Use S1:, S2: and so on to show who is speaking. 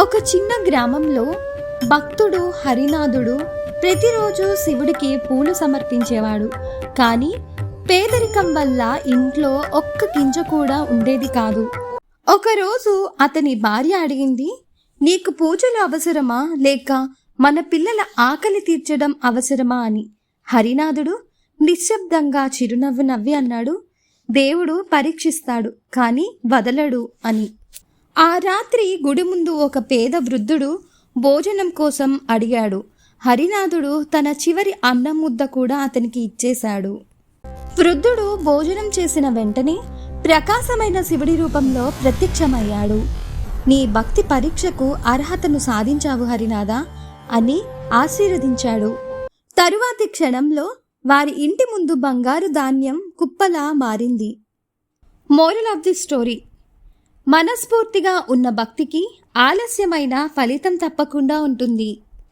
S1: ఒక చిన్న గ్రామంలో భక్తుడు హరినాథుడు ప్రతిరోజు శివుడికి పూలు సమర్పించేవాడు. కానీ పేదరికం వల్ల ఇంట్లో ఒక్క గింజ కూడా ఉండేది కాదు. ఒకరోజు అతని భార్య అడిగింది నీకు పూజలు అవసరమా? లేక మన పిల్లల ఆకలి తీర్చడం అవసరమా? అని. హరినాథుడు నిశ్శబ్దంగా చిరునవ్వు నవ్వి అన్నాడు దేవుడు పరీక్షిస్తాడు కానీ వదలడు అని. ఆ రాత్రి గుడి ముందు ఒక పేద వృద్ధుడు భోజనం కోసం అడిగాడు. హరినాథుడు తన చివరి అన్నం ముద్ద కూడా అతనికి ఇచ్చేశాడు. వృద్ధుడు భోజనం చేసిన వెంటనే ప్రకాశమైన శివుడి రూపంలో ప్రత్యక్షమయ్యాడు. నీ భక్తి పరీక్షకు అర్హతను సాధించావు హరినాథ అని ఆశీర్వదించాడు. తరువాతి క్షణంలో వారి ఇంటి ముందు బంగారు ధాన్యం కుప్పలా మారింది. Moral of the story. మనస్ఫూర్తిగా ఉన్న భక్తికి ఆలస్యమైన ఫలితం తప్పకుండా ఉంటుంది.